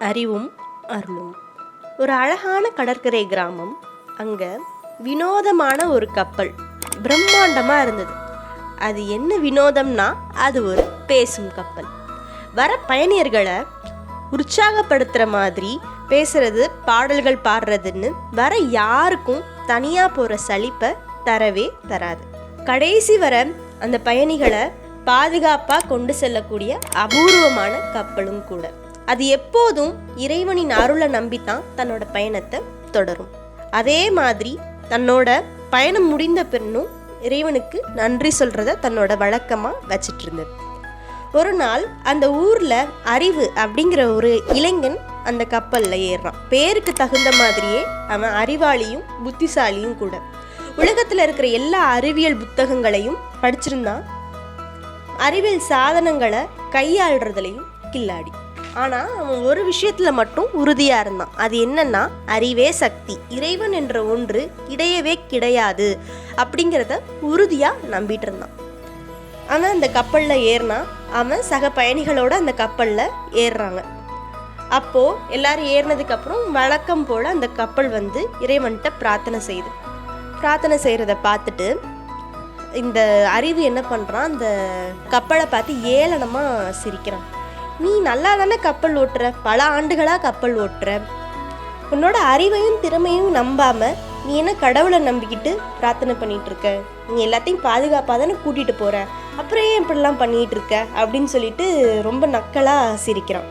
அறிவும் அருளும். ஒரு அழகான கடற்கரை கிராமம். அங்க வினோதமான ஒரு கப்பல் பிரம்மாண்டமா இருந்தது. அது என்ன வினோதம்னா அது ஒரு பேசும் கப்பல். வர பயணியர்களை உற்சாகப்படுத்துற மாதிரி பேசுறது பாடல்கள் பாடுறதுன்னு வர யாருக்கும் தனியா போற சலிப்பை தரவே தராது. கடைசி வர அந்த பயணிகளை பாதுகாப்பாக கொண்டு செல்லக்கூடிய அபூர்வமான கப்பலும் கூட. அது எப்போதும் இறைவனின் அருளை நம்பித்தான் தன்னோட பயணத்தை தொடரும். அதே மாதிரி தன்னோட பயணம் முடிந்த பின்னும் இறைவனுக்கு நன்றி சொல்றத தன்னோட வழக்கமாக வச்சிட்டு இருந்தது. ஒரு நாள் அந்த ஊர்ல அறிவு அப்படிங்கிற ஒரு இளைஞன் அந்த கப்பலில் ஏறுறான். பேருக்கு தகுந்த மாதிரியே அவன் அறிவாளியும் புத்திசாலியும் கூட. உலகத்தில் இருக்கிற எல்லா அறிவியல் புத்தகங்களையும் படிச்சிருந்தான். அறிவியல் சாதனங்களை கையாளுறதுலையும் கில்லாடி. ஆனால் அவன் ஒரு விஷயத்தில் மட்டும் உறுதியாக இருந்தான். அது என்னன்னா அறிவே சக்தி. இறைவன் என்ற ஒன்று கிடையவே கிடையாது அப்படிங்கிறத உறுதியாக நம்பிட்டு இருந்தான். அவன் அந்த கப்பலில் ஏறினா அவன் சக பயணிகளோட அந்த கப்பலில் ஏறுறாங்க. அப்போது எல்லாரும் ஏறினதுக்கப்புறம் வழக்கம் போல் அந்த கப்பல் வந்து இறைவன்கிட்ட பிரார்த்தனை செய்யுது. பிரார்த்தனை செய்கிறத பார்த்துட்டு இந்த அறிவு என்ன பண்ணுறான் அந்த கப்பலை பார்த்து ஏளனமாக சிரிக்கிறான். நீ நல்லா தானே கப்பல் ஓட்டுற? பல ஆண்டுகளாக கப்பல் ஓட்டுற. உன்னோட அறிவையும் திறமையும் நம்பாமல் நீ என்ன கடவுளை நம்பிக்கிட்டு பிரார்த்தனை பண்ணிட்டு இருக்க நீ எல்லாத்தையும் பாதுகாப்பாக தானே கூட்டிகிட்டு போகிற அப்புறம் ஏன் இப்படிலாம் பண்ணிட்டு இருக்க அப்படின்னு சொல்லிட்டு ரொம்ப நக்கலாக சிரிக்கிறான்.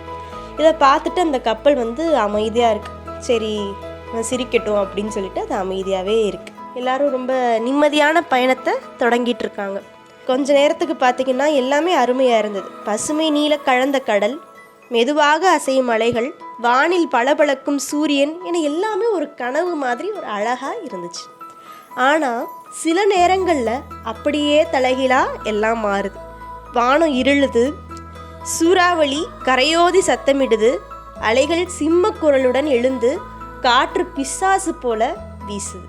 இதை பார்த்துட்டு அந்த கப்பல் வந்து அமைதியாக இருக்கு. சரி சிரிக்கட்டும் அப்படின்னு சொல்லிட்டு அது அமைதியாகவே இருக்குது எல்லாரும் ரொம்ப நிம்மதியான பயணத்தை தொடங்கிட்டு இருக்காங்க கொஞ்ச நேரத்துக்கு பார்த்தீங்கன்னா எல்லாமே அருமையாக இருந்தது. பசுமை நீல கலந்த கடல் மெதுவாக அசையும் அலைகள் வானில் பளபளக்கும் சூரியன் என எல்லாமே ஒரு கனவு மாதிரி ஒரு அழகாக இருந்துச்சு. ஆனால் சில நேரங்களில் அப்படியே தலைகீழாக எல்லாம் மாறுது. வானம் இருளுது சூறாவளி கரையோதி சத்தமிடுது அலைகள் சிம்ம குரலுடன் எழுந்து காற்று பிசாசு போல வீசுது.